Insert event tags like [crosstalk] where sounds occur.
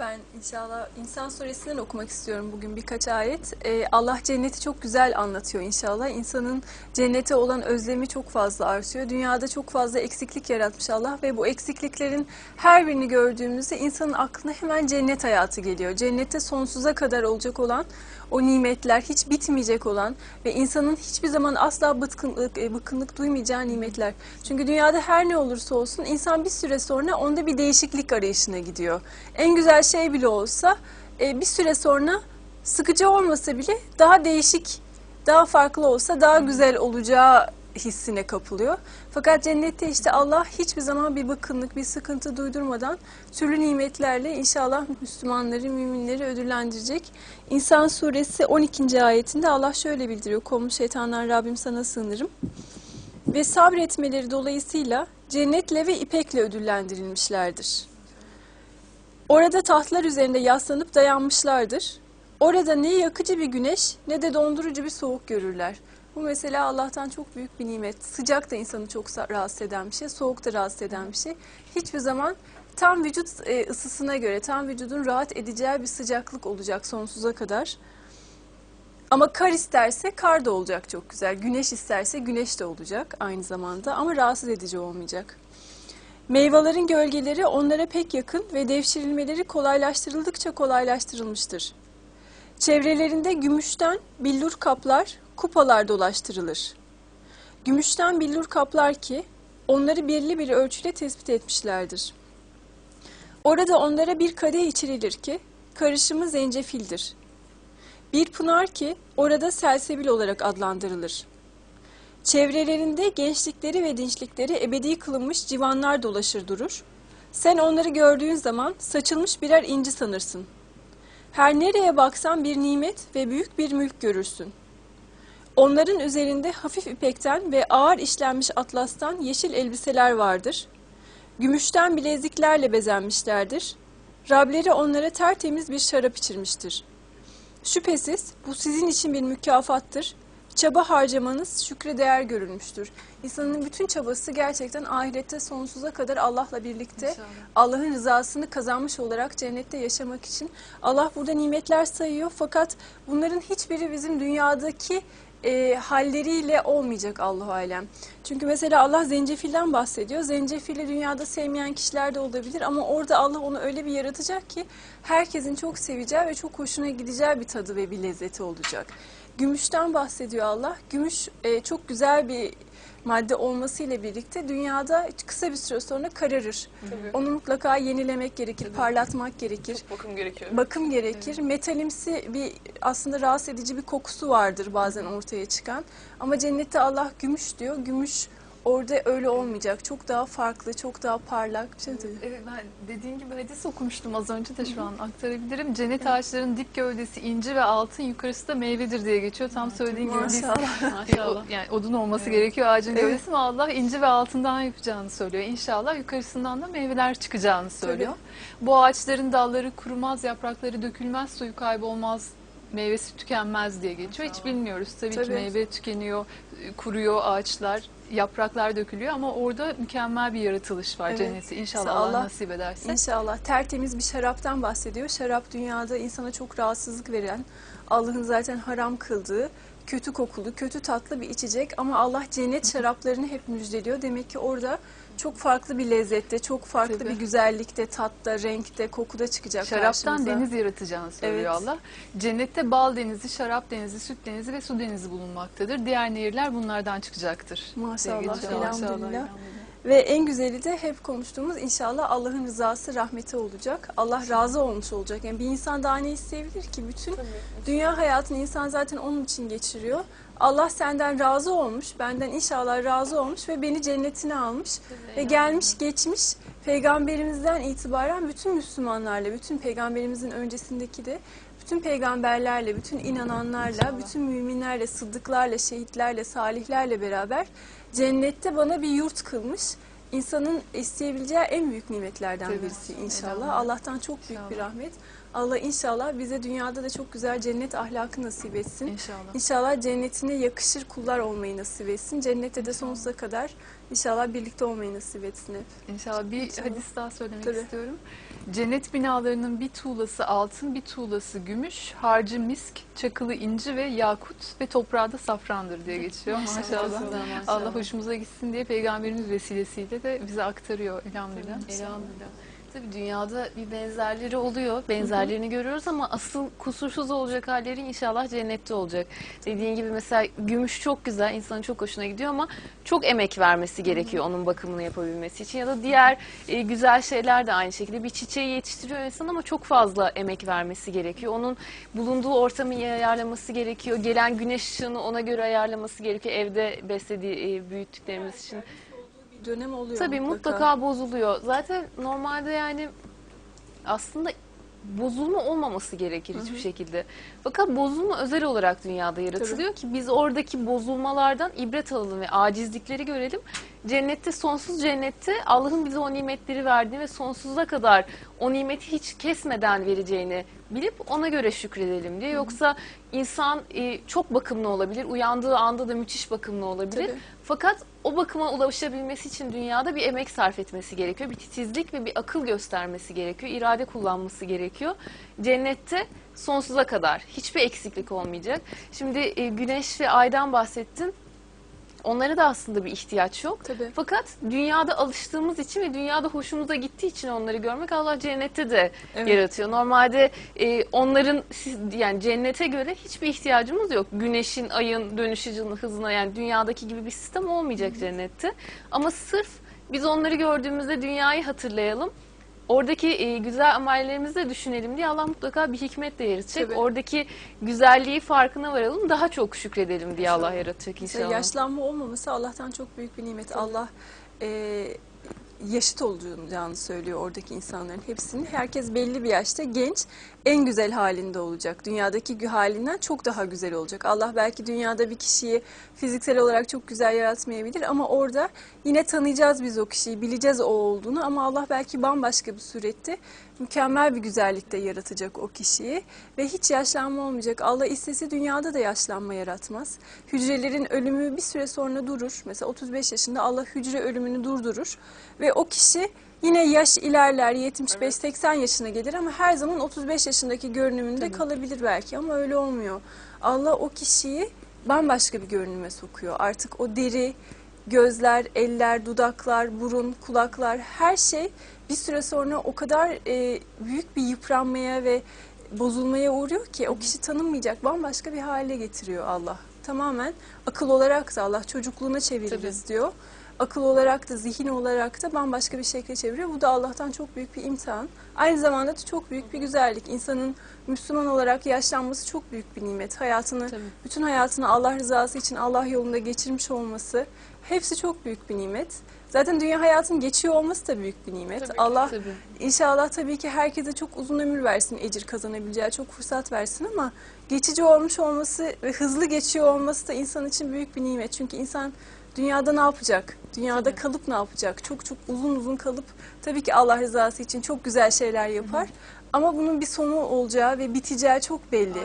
Ben inşallah İnsan Suresi'nden okumak istiyorum bugün birkaç ayet. Ee, Allah cenneti çok güzel anlatıyor inşallah. İnsanın cennete olan özlemi çok fazla artıyor. Dünyada çok fazla eksiklik yaratmış Allah ve bu eksikliklerin her birini gördüğümüzde insanın aklına hemen cennet hayatı geliyor. Cennette sonsuza kadar olacak olan o nimetler, hiç bitmeyecek olan ve insanın hiçbir zaman asla bıtkınlık, e, bıkkınlık duymayacağı nimetler. Çünkü dünyada her ne olursa olsun insan bir süre sonra onda bir değişiklik arayışına gidiyor. En güzel şey bile olsa e, bir süre sonra sıkıcı olmasa bile daha değişik, daha farklı olsa daha güzel olacağı hissine kapılıyor. Fakat cennette işte Allah hiçbir zaman bir bıkkınlık, bir sıkıntı duydurmadan türlü nimetlerle inşallah Müslümanları, müminleri ödüllendirecek. İnsan suresi 12. ayetinde Allah şöyle bildiriyor. Kovmuş şeytandan Rabbim sana sığınırım. Ve sabretmeleri dolayısıyla cennetle ve ipekle ödüllendirilmişlerdir. Orada tahtlar üzerinde yaslanıp dayanmışlardır. Orada ne yakıcı bir güneş ne de dondurucu bir soğuk görürler. Bu mesela Allah'tan çok büyük bir nimet. Sıcak da insanı çok rahatsız eden bir şey, soğuk da rahatsız eden bir şey. Hiçbir zaman tam vücut e, ısısına göre, tam vücudun rahat edeceği bir sıcaklık olacak sonsuza kadar. Ama kar isterse kar da olacak çok güzel. Güneş isterse güneş de olacak aynı zamanda ama rahatsız edici olmayacak. Meyvelerin gölgeleri onlara pek yakın ve devşirilmeleri kolaylaştırıldıkça kolaylaştırılmıştır. Çevrelerinde gümüşten billur kaplar, kupalar dolaştırılır. Gümüşten billur kaplar ki onları belirli bir ölçüde tespit etmişlerdir. Orada onlara bir kadeh içirilir ki karışımı zencefildir. Bir pınar ki orada selsebil olarak adlandırılır. Çevrelerinde gençlikleri ve dinçlikleri ebedi kılınmış civanlar dolaşır durur. Sen onları gördüğün zaman saçılmış birer inci sanırsın. Her nereye baksan bir nimet ve büyük bir mülk görürsün. Onların üzerinde hafif ipekten ve ağır işlenmiş atlastan yeşil elbiseler vardır. Gümüşten bileziklerle bezenmişlerdir. Rableri onlara tertemiz bir şarap içirmiştir. Şüphesiz bu sizin için bir mükafattır. Çaba harcamanız şükre değer görülmüştür. İnsanın bütün çabası gerçekten ahirette sonsuza kadar Allah'la birlikte. Allah'ın rızasını kazanmış olarak cennette yaşamak için. Allah burada nimetler sayıyor fakat bunların hiçbiri bizim dünyadaki e, halleriyle olmayacak Allahu alem. Çünkü mesela Allah zencefilden bahsediyor. Zencefili dünyada sevmeyen kişiler de olabilir ama orada Allah onu öyle bir yaratacak ki herkesin çok seveceği ve çok hoşuna gideceği bir tadı ve bir lezzeti olacak. Gümüşten bahsediyor Allah. Gümüş e, çok güzel bir madde olmasıyla birlikte dünyada kısa bir süre sonra kararır. Tabii. Onu mutlaka yenilemek gerekir, Tabii. parlatmak gerekir. Çok bakım gerekiyor. Bakım gerekir. Metalimsi bir aslında rahatsız edici bir kokusu vardır bazen ortaya çıkan. Ama cennette Allah gümüş diyor. Gümüş orada öyle olmayacak. Çok daha farklı, çok daha parlak bir şey tabii. Evet ben dediğin gibi hadis okumuştum az önce de şu an aktarabilirim. Cennet ağaçlarının dip gövdesi inci ve altın yukarısı da meyvedir diye geçiyor. Tam söylediğin gibi biz Maşallah. [laughs] yani odun olması Evet. gerekiyor ağacın Evet. gövdesi ama Allah inci ve altından yapacağını söylüyor. İnşallah yukarısından da meyveler çıkacağını söylüyor. Bu ağaçların dalları kurumaz, yaprakları dökülmez, suyu kaybolmaz, meyvesi tükenmez diye geçiyor. Hiç bilmiyoruz tabii, Tabii. ki meyve tükeniyor, kuruyor ağaçlar, yapraklar dökülüyor ama orada mükemmel bir yaratılış var Evet. cenneti. İnşallah Allah, Allah- nasip ederse. İnşallah tertemiz bir şaraptan bahsediyor. Şarap dünyada insana çok rahatsızlık veren, Allah'ın zaten haram kıldığı, kötü kokulu, kötü tatlı bir içecek ama Allah cennet [laughs] şaraplarını hep müjdeliyor. Demek ki orada çok farklı bir lezzette, çok farklı Tabii. bir güzellikte, tatta, renkte, kokuda çıkacak Şaraptan karşımıza. deniz yaratacağını söylüyor Evet. Allah. Cennette bal denizi, şarap denizi, süt denizi ve su denizi bulunmaktadır. Diğer nehirler bunlardan çıkacaktır. Maşallah, elhamdülillah. Ve en güzeli de hep konuştuğumuz inşallah Allah'ın rızası, rahmeti olacak. Allah razı olmuş olacak. Yani bir insan daha ne isteyebilir ki? Bütün dünya hayatını insan zaten onun için geçiriyor. Allah senden razı olmuş, benden inşallah razı olmuş ve beni cennetine almış. Ve gelmiş geçmiş peygamberimizden itibaren bütün Müslümanlarla, bütün peygamberimizin öncesindeki de bütün peygamberlerle, bütün inananlarla, bütün müminlerle, sıddıklarla, şehitlerle, salihlerle beraber cennette bana bir yurt kılmış. İnsanın isteyebileceği en büyük nimetlerden birisi inşallah. Allah'tan çok büyük bir rahmet. Allah inşallah bize dünyada da çok güzel cennet ahlakı nasip etsin. İnşallah. İnşallah cennetine yakışır kullar olmayı nasip etsin. Cennette de sonsuza kadar İnşallah birlikte olmayı nasip etsin hep. İnşallah bir İnşallah. hadis daha söylemek Tabii. istiyorum. Cennet binalarının bir tuğlası altın, bir tuğlası gümüş, harcı misk, çakılı inci ve yakut ve toprağı da safrandır diye geçiyor. [laughs] Maşallah. Allah hoşumuza gitsin diye peygamberimiz vesilesiyle de bize aktarıyor elhamdülillah. Elhamdülillah. Tabii dünyada bir benzerleri oluyor. Benzerlerini görüyoruz ama asıl kusursuz olacak halleri inşallah cennette olacak. Dediğin gibi mesela gümüş çok güzel, insanın çok hoşuna gidiyor ama çok emek vermesi gerekiyor onun bakımını yapabilmesi için. Ya da diğer e, güzel şeyler de aynı şekilde. Bir çiçeği yetiştiriyor insan ama çok fazla emek vermesi gerekiyor. Onun bulunduğu ortamı ayarlaması gerekiyor. Gelen güneş ışığını ona göre ayarlaması gerekiyor. Evde beslediği, e, büyüttüklerimiz için. Dönem oluyor Tabii mutlaka. bozuluyor. Zaten normalde yani aslında bozulma olmaması gerekir hiçbir şekilde. Fakat bozulma özel olarak dünyada yaratılıyor ki biz oradaki bozulmalardan ibret alalım ve acizlikleri görelim. Cennette sonsuz cennette Allah'ın bize o nimetleri verdiğini ve sonsuza kadar o nimeti hiç kesmeden vereceğini bilip ona göre şükredelim diye. Yoksa insan e, çok bakımlı olabilir. Uyandığı anda da müthiş bakımlı olabilir. Tabii. Fakat o bakıma ulaşabilmesi için dünyada bir emek sarf etmesi gerekiyor. Bir titizlik ve bir akıl göstermesi gerekiyor. irade kullanması gerekiyor. Cennette sonsuza kadar hiçbir eksiklik olmayacak. Şimdi e, güneş ve aydan bahsettin. Onlara da aslında bir ihtiyaç yok. Tabii. Fakat dünyada alıştığımız için ve dünyada hoşumuza gittiği için onları görmek Allah cennette de Evet. yaratıyor. Normalde e, onların yani cennete göre hiçbir ihtiyacımız yok. Güneşin, ayın dönüş hızına- hızına yani dünyadaki gibi bir sistem olmayacak cennette. Ama sırf biz onları gördüğümüzde dünyayı hatırlayalım. Oradaki e, güzel amellerimizi de düşünelim diye Allah mutlaka bir hikmetle yaratacak. Tabii. Oradaki güzelliği farkına varalım, daha çok şükredelim diye Allah yaratacak inşallah. yaşlanma olmaması Allah'tan çok büyük bir nimet. Allah e, yaşıt olacağını söylüyor oradaki insanların hepsinin. Herkes belli bir yaşta genç, en güzel halinde olacak. Dünyadaki halinden çok daha güzel olacak. Allah belki dünyada bir kişiyi fiziksel olarak çok güzel yaratmayabilir ama orada yine tanıyacağız biz o kişiyi, bileceğiz o olduğunu ama Allah belki bambaşka bir surette mükemmel bir güzellikte yaratacak o kişiyi ve hiç yaşlanma olmayacak. Allah istese dünyada da yaşlanma yaratmaz. Hücrelerin ölümü bir süre sonra durur. Mesela 35 yaşında Allah hücre ölümünü durdurur ve o kişi yine yaş ilerler 75-80 yaşına gelir ama her zaman 35 yaşındaki görünümünde kalabilir belki ama öyle olmuyor. Allah o kişiyi bambaşka bir görünüme sokuyor. Artık o deri, gözler, eller, dudaklar, burun, kulaklar her şey bir süre sonra o kadar e, büyük bir yıpranmaya ve bozulmaya uğruyor ki o kişi tanınmayacak bambaşka bir hale getiriyor Allah. Tamamen akıl olarak da Allah çocukluğuna çeviririz diyor. Akıl olarak da zihin olarak da bambaşka bir şekle çeviriyor. Bu da Allah'tan çok büyük bir imtihan. Aynı zamanda da çok büyük bir güzellik. İnsanın Müslüman olarak yaşlanması çok büyük bir nimet. Hayatını, Tabii. bütün hayatını Allah rızası için Allah yolunda geçirmiş olması hepsi çok büyük bir nimet. Zaten dünya hayatının geçiyor olması da büyük bir nimet. Tabii ki, Allah tabii. İnşallah tabii ki herkese çok uzun ömür versin, ecir kazanabileceği çok fırsat versin ama geçici olmuş olması ve hızlı geçiyor olması da insan için büyük bir nimet. Çünkü insan dünyada ne yapacak? Dünyada kalıp ne yapacak? Çok çok uzun uzun kalıp tabii ki Allah rızası için çok güzel şeyler yapar. Ama bunun bir sonu olacağı ve biteceği çok belli.